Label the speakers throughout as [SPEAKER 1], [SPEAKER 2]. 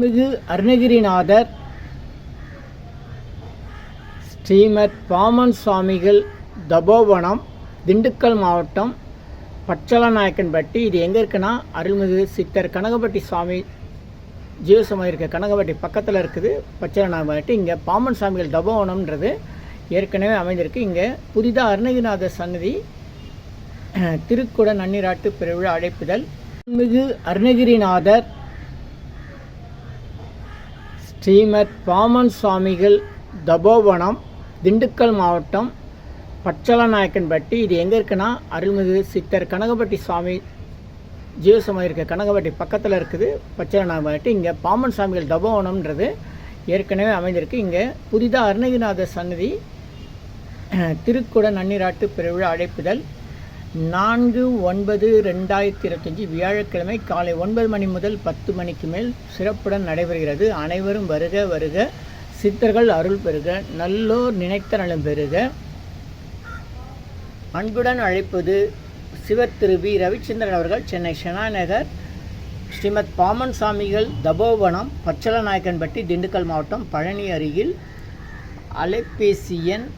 [SPEAKER 1] மிகு அருணகிரிநாதர் ஸ்ரீமத் பாமன் சுவாமிகள் தபோவனம் திண்டுக்கல் மாவட்டம் பச்சலநாயக்கன்பட்டி. இது எங்கே இருக்குன்னா அருள்மிகு சித்தர் கனகப்பட்டி சுவாமி ஜீவசமாக இருக்க கனகப்பட்டி பக்கத்தில் இருக்குது. பச்சலநாயக்கன்பட்டி. இங்கே பாமன் சுவாமிகள் தபோவனம்ன்றது ஏற்கனவே அமைந்திருக்கு. இங்கே புதிதாக அருணகிரிநாதர் சன்னதி திருக்குட நன்னிராட்டு பெருவிழா அழைப்புதல் மிகு அருணகிரிநாதர் ஸ்ரீமத் பாமன் சுவாமிகள் தபோவனம் திண்டுக்கல் மாவட்டம் பச்சலநாயக்கன்பட்டி இது எங்கே இருக்குன்னா அருள்மிகு சித்தர் கனகப்பட்டி சுவாமி ஜீவசமாதி இருக்க கனகப்பட்டி பக்கத்தில் இருக்குது. பச்சலநாயக்கன்பட்டி இங்கே பாமன் சுவாமிகள் தபோவனம்ன்றது ஏற்கனவே அமைந்திருக்கு. இங்கே புதிதாக அருணகிரிநாதர் சன்னதி திருக்குட நன்னீராட்டு பெருவிழா அழைப்புதல் நான்கு ஒன்பது ரெண்டாயிரத்தி இருபத்தஞ்சி வியாழக்கிழமை காலை ஒன்பது மணி முதல் பத்து மணிக்கு மேல் சிறப்புடன் நடைபெறுகிறது. அனைவரும் வருக வருக. சித்தர்கள் அருள் பெறுக. நல்லோர் நினைத்த நலம் பெறுக. அன்புடன் அழைப்பது சிவர் வி. ரவிச்சந்திரன் அவர்கள் சென்னை செனாநகர் ஸ்ரீமத் பாமன் சாமிகள் தபோவனம் பச்சலநாயக்கன்பட்டி திண்டுக்கல் மாவட்டம் பழனி அருகில். அலைபேசி எண்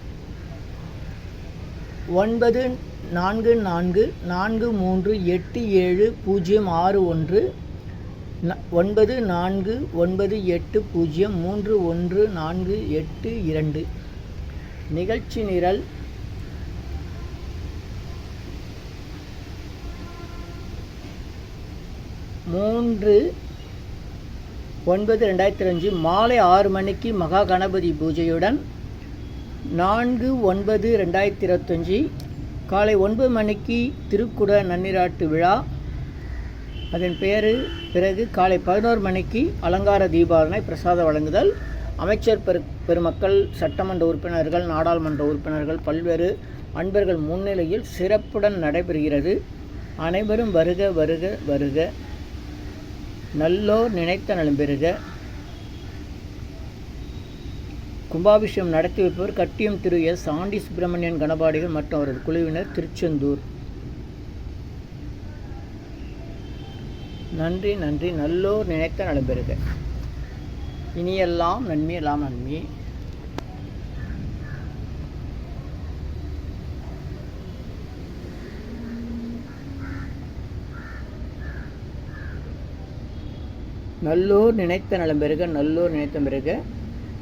[SPEAKER 1] ஒன்பது நான்கு நான்கு நான்கு மூன்று எட்டு ஏழு பூஜ்ஜியம் ஆறு ஒன்று ந- ஒன்பது நான்கு ஒன்பது எட்டு பூஜ்ஜியம் மூன்று ஒன்று நான்கு எட்டு இரண்டு. நிகழ்ச்சி நிரல். மூன்று ஒன்பது ரெண்டாயிரத்தி அஞ்சு மாலை ஆறு மணிக்கு மகா கணபதி பூஜையுடன் நான்கு ஒன்பது ரெண்டாயிரத்தி இருபத்தஞ்சி காலை ஒன்பது மணிக்கு திருக்குட நன்னீராட்டு விழா. அதன் பெயர் பிறகு காலை பதினோரு மணிக்கு அலங்கார தீபாவளை பிரசாத வழங்குதல். அமைச்சர் பெரு பெருமக்கள் சட்டமன்ற உறுப்பினர்கள் நாடாளுமன்ற உறுப்பினர்கள் பல்வேறு அன்பர்கள் முன்னிலையில் சிறப்புடன் நடைபெறுகிறது. அனைவரும் வருக வருக வருக. நல்லோர் நினைத்த நலம் பெறுக. கும்பாபிஷேகம் நடத்தி வைப்பவர் கட்டியம் திரு எஸ். ஆண்டி சுப்பிரமணியன் கணபாடிகள் மற்றும் அவரது குழுவினர் திருச்செந்தூர். நன்றி நன்றி. நல்லோர் நினைத்த நலம் இனியெல்லாம் நன்மை எல்லாம் நன்மை. நல்லோர் நினைத்த நலம் பெருக நல்லோர் நினைத்த பெருக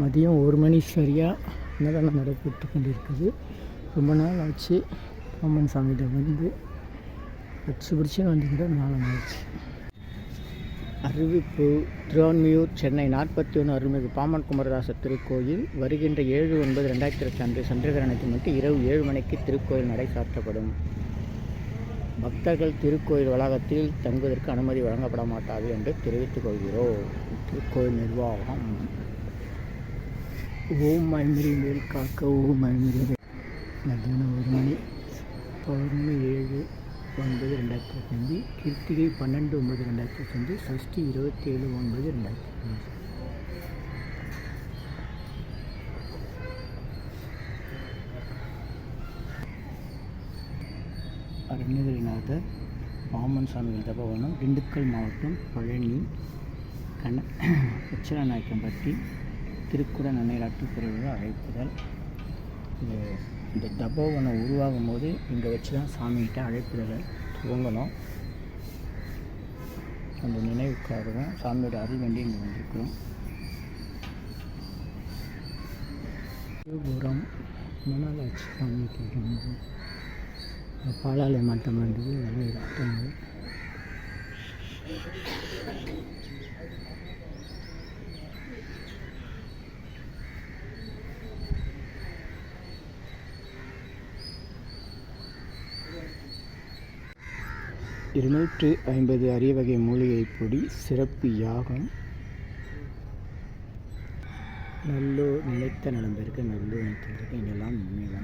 [SPEAKER 2] மதியம் ஒரு மணி சரியாக அன்னதானம் நடைபெற்று கொண்டிருக்குது. ரொம்ப நாள் ஆச்சு. அம்மன் சாமிகிட்ட வந்து வச்சு பிடிச்சுன்னு வந்துக்கிட்ட கூட நாளம் ஆச்சு.
[SPEAKER 1] அறிவிப்பு திருவான்மியூர் சென்னை நாற்பத்தி ஒன்று அருள்மிகு பாமன் குமரதாச திருக்கோயில் வருகின்ற ஏழு ஒன்பது ரெண்டாயிரத்தி இருபத்தி அன்று சந்திரகிரகணத்தை மட்டும் இரவு ஏழு மணிக்கு திருக்கோயில் நடை சாற்றப்படும். பக்தர்கள் திருக்கோயில் வளாகத்தில் தங்குவதற்கு அனுமதி வழங்கப்பட மாட்டாது என்று தெரிவித்துக் கொள்கிறோம். திருக்கோயில் நிர்வாகம்.
[SPEAKER 2] ஓம் மைமரி மேல் காக்க ஓம் மைமரி
[SPEAKER 1] மத்தியானம் ஒரு மணி. பௌர்ணமி ஏழு ஒன்பது ரெண்டாயிரத்தி இருபத்தஞ்சி. கிருத்திகை பன்னெண்டு ஒன்பது ரெண்டாயிரத்தி இருபத்தஞ்சி. சஷ்டி இருபத்தி ஏழு ஒன்பது ரெண்டாயிரத்தி இருபத்தஞ்சி. அருணகிரிநாதர் பாமன் சாமிகள் தபவனம் திண்டுக்கல் மாவட்டம் பழனி கண்ண உச்சரநாயக்கம்பட்டி திருக்குட நன்னைராட்டு பிறகு அழைப்புதல் இது இந்த தபோவனம் உருவாகும் போது இங்கே வச்சு தான் சாமிகிட்ட அழைப்புதலை துவங்கணும். அந்த நினைவுக்காகவும் சாமியோட அருள் வேண்டி இங்கே வந்திருக்கிறோம். திருபுரம் மணாலாட்சி சாமிக்கு ரொம்ப பாலாலை மட்டம் வந்தது நிறைய ரத்தங்கள் இருநூற்று ஐம்பது அரிய வகை மூலிகை பொடி சிறப்பு யாகம். நல்லோ நினைத்த நலம்பெருக்கு நல்லோ நினைத்ததற்கு இங்கெல்லாம் உண்மைதான்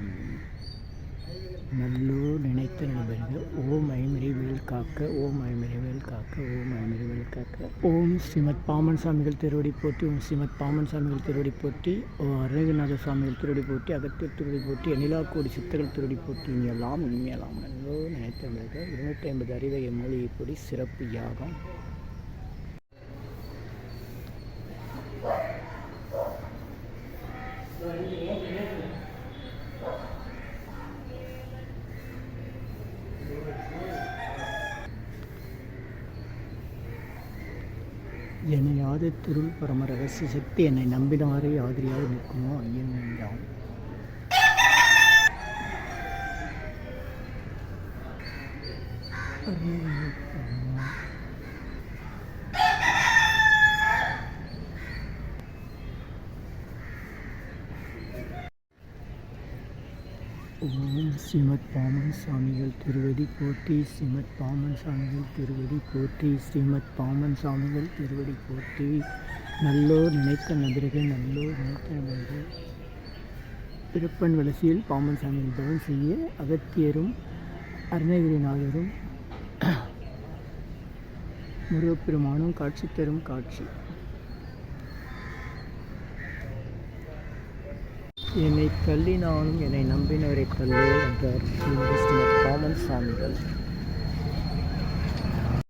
[SPEAKER 1] அனைத்து நினைத்த ஓம் ஐமறிவேல் காக்க ஓம் ஐமறிவேல் காக்க ஓம் ஐமறிவேல் காக்க ஓம் ஸ்ரீமத் பாமன் சாமிகள் திருவடி போட்டி ஓம் ஸ்ரீமத் பாமன் சாமிகள் திருவடி போட்டி ஓ அருணகிரிநாத சாமிகள் திருவடி போட்டி அகத்தியர் திருவடி போட்டி அனிலாக்கோடி சித்தர்கள் திருவடி போட்டி இனியெல்லாம் இனிமையெல்லாம் நல்லூர் நினைத்த இருநூற்றி ஐம்பது அறிவகை மூலிகை பொடி சிறப்பு யாகம். என்னை யாது திருள் பரம ரகசிய சக்தி என்னை நம்பினாரே ஆதரியாக நிற்குமோ ஐயன் வேண்டாம் ஓம் ஸ்ரீமத் பாமன் சாமிகள் திருவடி போற்றி. ஸ்ரீமத் பாமன் சாமிகள் திருவடி போற்றி. ஸ்ரீமத் பாமன் சாமிகள் திருவடி போற்றி. நல்லோர் நினைத்த நபர்கள் நல்லோர் நினைத்த நபர்கள். பிறப்பன் வலசியில் பாமன் சாமி தவம் செய்ய அகத்தியரும் அருணகிரிநாதரும் முருகப்பெருமானும் காட்சி தரும் காட்சி. என்னை தள்ளினாலும் என்னை நம்பினவரை தள்ளு என்றார் ஸ்ரீமத் காமன் சாமிகள்